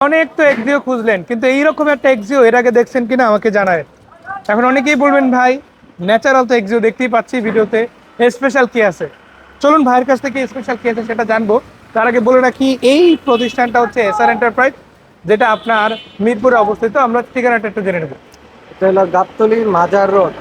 অনেক তো এক্সিও খুঁজলেন কিন্তু এইরকম একটা এক্সিও এর আগে দেখছেন কিনা আমাকে জানায়। এখন অনেকেই বলবেন ভাই ন্যাচারাল তো এক্সিও দেখতেই পাচ্ছি ভিডিওতে স্পেশাল কি আছে? চলুন ভাইয়ের কাছ থেকে স্পেশাল কি আছে সেটা জানব। তার আগে বলে রাখি এই প্রতিষ্ঠানটা হচ্ছে এসআর এন্টারপ্রাইজ যেটা আপনার মিরপুরে অবস্থিত। আমরা ঠিকানাটা একটু জেনে নেব। এটা হলো গাবতলি মাজার রোড।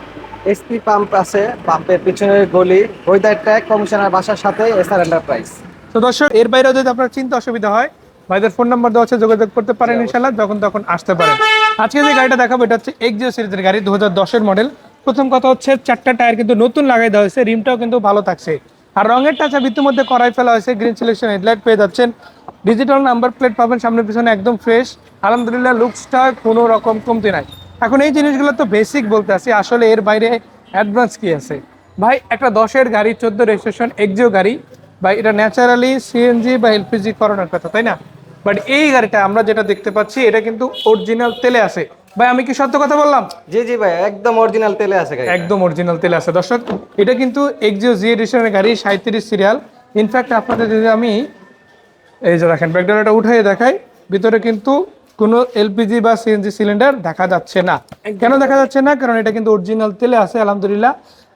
এসপি পাম্প আছে পাম্পের পিছনের গলি। ওইদার ট্যাগ কমিশনার বাসার সাথে এসআর এন্টারপ্রাইজ তো দর্শক এর বাইরেও যদি আপনার চিন্তা অসুবিধা হয় ভাইদের ফোন নাম্বার দেওয়া আছে যোগাযোগ করতে পারেন ইনশাল্লাহ যখন তখন আসতে পারেন। আজকে যে গাড়িটা দেখাবো এটা হচ্ছে এক্সিও সিরিজের গাড়ি দু হাজার দশের মডেল। প্রথম কথা হচ্ছে চারটা টায়ার কিন্তু নতুন লাগাই দেওয়া হয়েছে রিমটাও কিন্তু ভালো থাকছে। আর রঙের টাচা মধ্যে করাই ফেলা হয়েছে গ্রিন সিলেকশন হেডলাইট পেয়ে যাচ্ছেন। ডিজিটাল নাম্বার প্লেট পাবেন সামনে পিছনে একদম ফ্রেশ আলহামদুলিল্লাহ লুকসটা কোনো রকম কমতি নাই। এখন এই জিনিসগুলো তো বেসিক বলতে আছি আসলে এর বাইরে অ্যাডভান্স কি আছে? ভাই একটা দশের গাড়ি চোদ্দ রেজিস্ট্রেশন এক্সিও গাড়ি। বা এটা ন্যাচারালি সিএনজি বা এলপিজি করানোর কথা তাই না? বাট এই গাড়িটা আমরা যেটা দেখতে পাচ্ছি এটা কিন্তু অরিজিনাল তেলে আছে। ভাই আমি কি সত্য কথা বললাম? জি জি ভাই একদম অরিজিনাল তেলে আছে গাড়ি একদম অরিজিনাল তেলে আছে। দর্শক এটা কিন্তু এক্সিও জি এডিশনের গাড়ি সাঁত্রিশ সিরিয়াল ইনফ্যাক্ট আপনাদের যদি আমি এই যে দেখেন ব্যাকডালাটা উঠিয়ে দেখাই ভিতরে কিন্তু কোনো এলপিজি বা সিএনজি সিলিন্ডার দেখা যাচ্ছে না। কেন দেখা যাচ্ছে না? কারণ এটা কিন্তু অরিজিনাল তেলে আছে আলহামদুলিল্লাহ।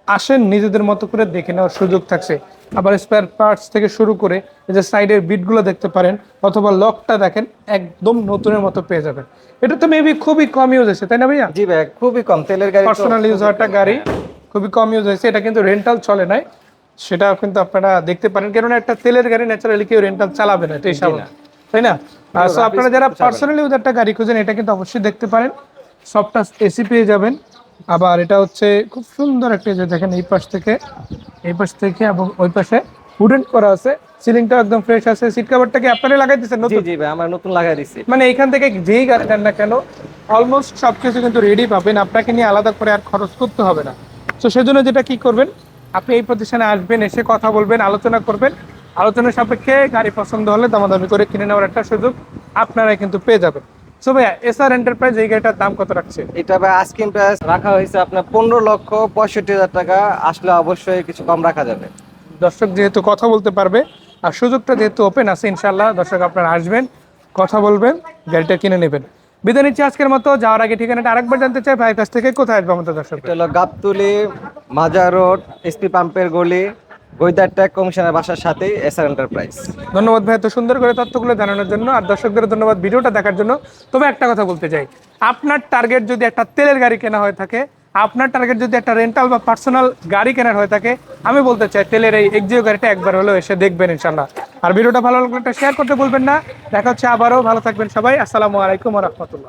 আসেন নিজেদের মতো করে দেখে নেওয়ার সুযোগ থাকছে। আবার স্পেয়ার পার্টস থেকে শুরু করে যে সাইডের বিটগুলো দেখতে পারেন অথবা লকটা দেখেন একদম নতুনের মতো পেয়ে যাবেন। এটা তো মেবি খুবই কম ইউজ হয়েছে তাই না ভাইয়া? জি ভাই খুবই কম। তেলের গাড়ি পার্সোনাল ইউজ একটা গাড়ি খুবই কম ইউজ হয়েছে। এটা কিন্তু রেন্টাল চলে নাই। সেটা কিন্তু আপনারা দেখতে পারেন কেননা একটা তেলের গাড়ি ন্যাচারালি কেউ রেন্টাল চালাবে না এটাই স্বাভাবিক তাই না? so আপনারা যারা পার্সোনালি ইউজ একটা গাড়ি খুঁজেন এটা কিন্তু অবশ্যই দেখতে পারেন। সবটা এসি পেয়ে যাবেন। আবার এটা হচ্ছে খুব সুন্দর একটা যে দেখেন এই পাশ থেকে এই পাশ থেকে এবং ওই পাশে উডেন করা আছে। সিলিংটা একদম ফ্রেশ আছে। সিট কভারটাকে আপনারা লাগাই দিচ্ছেন জি নতুন? জি ভাই আমরা নতুন লাগাই দিছি মানে এখান থেকে যেই গাড়ি নেন না কেন অলমোস্ট সবকিছু কিন্তু রেডি পাবেন। আপনাকে নিয়ে আলাদা করে আর খরচ করতে হবে না। তো সেজন্য যেটা কি করবেন আপনি এই প্রতিষ্ঠানে আসবেন এসে কথা বলবেন আলোচনা করবেন। আলোচনার সাপেক্ষে গাড়ি পছন্দ হলে দামাদামি করে কিনে নেওয়ার একটা সুযোগ আপনারাই কিন্তু পেয়ে যাবেন। সো ভাইয়া এসআর এন্টারপ্রাইজ এই গাড়িটার দাম কত রাখছে? এটা ভাই আস্কিং প্রাইস রাখা হয়েছে আপনার পনেরো লক্ষ পঁয়ষট্টি হাজার টাকা। আসলে অবশ্যই কিছু কম রাখা যাবে। দর্শক যেহেতু কথা বলতে পারবে আর সুযোগটা যেহেতু ওপেন আছে ইনশাল্লাহ দর্শক আপনারা আসবেন কথা বলবেন গাড়িটা কিনে নেবেন। বিদায় নিচ্ছি আজকের মতো যাওয়ার আগে ঠিকানাটা আরেকবার জানতে চাই ভাইয়ের কাছ থেকে কোথায় আসবে আমাদের দর্শক? এটা হলো গাবতুলি মাজার রোড এসপি পাম্পের গলি গৈদার ট্যাগ কমিশনার বাসার সাথেই এসআর এন্টারপ্রাইজ ধন্যবাদ ভাই এত সুন্দর করে তথ্যগুলো জানানোর জন্য। আর দর্শকদের ধন্যবাদ ভিডিওটা দেখার জন্য। তবে একটা কথা বলতে চাই। আপনার টার্গেট যদি একটা তেলের গাড়ি কেনা হয়ে থাকে, আপনার টার্গেট যদি একটা রেন্টাল বা পার্সোনাল গাড়ি কেনার হয়ে থাকে, আমি বলতে চাই তেলের এই এক্সিও গাড়িটা একবার হলেও এসে দেখবেন ইনশাল্লাহ আর ভিডিওটা ভালো লাগলে একটা শেয়ার করতে বলবেন না। দেখা হচ্ছে আবারও। ভালো থাকবেন সবাই। আসসালামু আলাইকুম রহমতুল্লাহ।